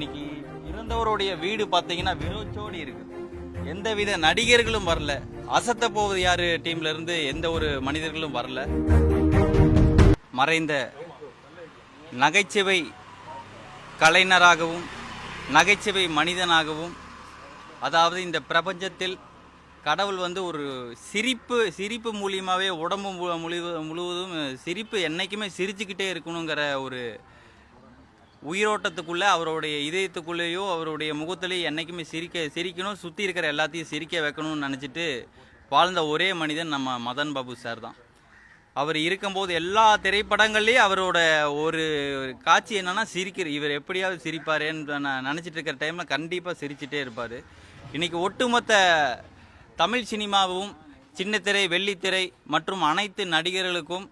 இன்னைக்கு இறந்தவருடைய வீடு பார்த்தீங்கன்னா விரோச்சோடி இருக்கு. எந்தவித நடிகர்களும் வரல. அசத்த போவது யாரு டீம்ல இருந்து எந்த ஒரு மனிதர்களும் வரல. மறைந்த நகைச்சுவை கலைஞராகவும் நகைச்சுவை மனிதனாகவும் அதாவது இந்த பிரபஞ்சத்தில் கடவுள் வந்து ஒரு சிரிப்பு சிரிப்பு மூலியமாகவே உடம்பு முழு முழுவதும் சிரிப்பு என்றைக்குமே சிரிச்சுக்கிட்டே இருக்கணுங்கிற ஒரு உயிரோட்டத்துக்குள்ளே அவருடைய இதயத்துக்குள்ளேயோ அவருடைய முகத்துலேயோ என்றைக்குமே சிரிக்க சிரிக்கணும். சுற்றி இருக்கிற எல்லாத்தையும் சிரிக்க வைக்கணும்னு நினச்சிட்டு வாழ்ந்த ஒரே மனிதன் நம்ம மதன் பாபு சார் தான். அவர் இருக்கும்போது எல்லா திரைப்படங்கள்லேயும் அவரோட ஒரு காட்சி என்னென்னா சிரிக்கிற இவர் எப்படியாவது சிரிப்பாரேன்னு நான் நினச்சிட்டு இருக்கிற டைமில் கண்டிப்பாக சிரிச்சிட்டே இருப்பார். இன்றைக்கி ஒட்டுமொத்த தமிழ் சினிமாவும் சின்னத்திரை வெள்ளித்திரை மற்றும் அனைத்து நடிகர்களுக்கும்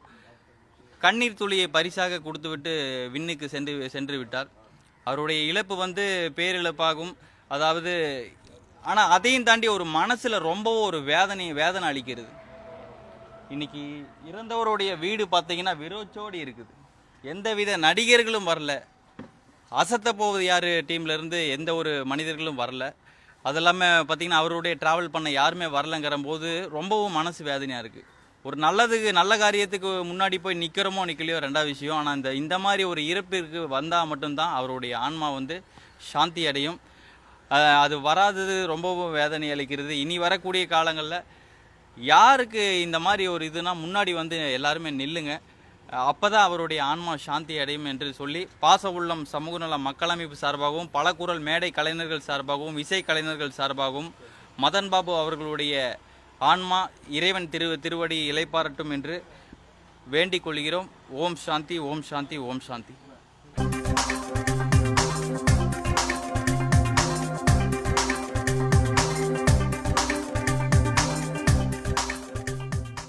கண்ணீர் துளியை பரிசாக கொடுத்துவிட்டு விண்ணுக்கு சென்று சென்று விட்டார். அவருடைய இழப்பு வந்து பேரிழப்பாகும். அதாவது ஆனால் அதையும் தாண்டி ஒரு மனசில் ரொம்பவும் ஒரு வேதனை வேதனை அளிக்கிறது. இன்னைக்கு இறந்தவருடைய வீடு பார்த்தீங்கன்னா விரோச்சோடி இருக்குது. எந்தவித நடிகர்களும் வரல. அசத்த போவது யார் டீம்லேருந்து எந்த ஒரு மனிதர்களும் வரல. அது இல்லாமல் பார்த்தீங்கன்னா அவருடைய ட்ராவல் பண்ண யாருமே வரலங்கிற போது ரொம்பவும் மனசு வேதனையாக இருக்குது ஒரு நல்லதுக்கு நல்ல காரியத்துக்கு முன்னாடி போய் நிற்கிறோமோ நிற்கலையோ ரெண்டாவது விஷயம். ஆனால் இந்த இந்த மாதிரி ஒரு இறப்பிற்கு வந்தால் மட்டும்தான் அவருடைய ஆன்மா வந்து சாந்தி அடையும். அது வராதது ரொம்பவும் வேதனை அளிக்கிறது. இனி வரக்கூடிய காலங்களில் யாருக்கு இந்த மாதிரி ஒரு இதுனா முன்னாடி வந்து எல்லாருமே நில்லுங்க. அப்போ தான் அவருடைய ஆன்மா சாந்தி அடையும் என்று சொல்லி பாச உள்ளம் சமூக நல மக்கள் அமைப்பு சார்பாகவும் பல குரல் மேடை கலைஞர்கள் சார்பாகவும் இசை கலைஞர்கள் சார்பாகவும் மதன் பாபு அவர்களுடைய ஆன்மா இறைவன் திரு திருவடி இலைப்பாரட்டும் என்று வேண்டிக் கொள்கிறோம். ஓம் சாந்தி ஓம் சாந்தி ஓம் சாந்தி.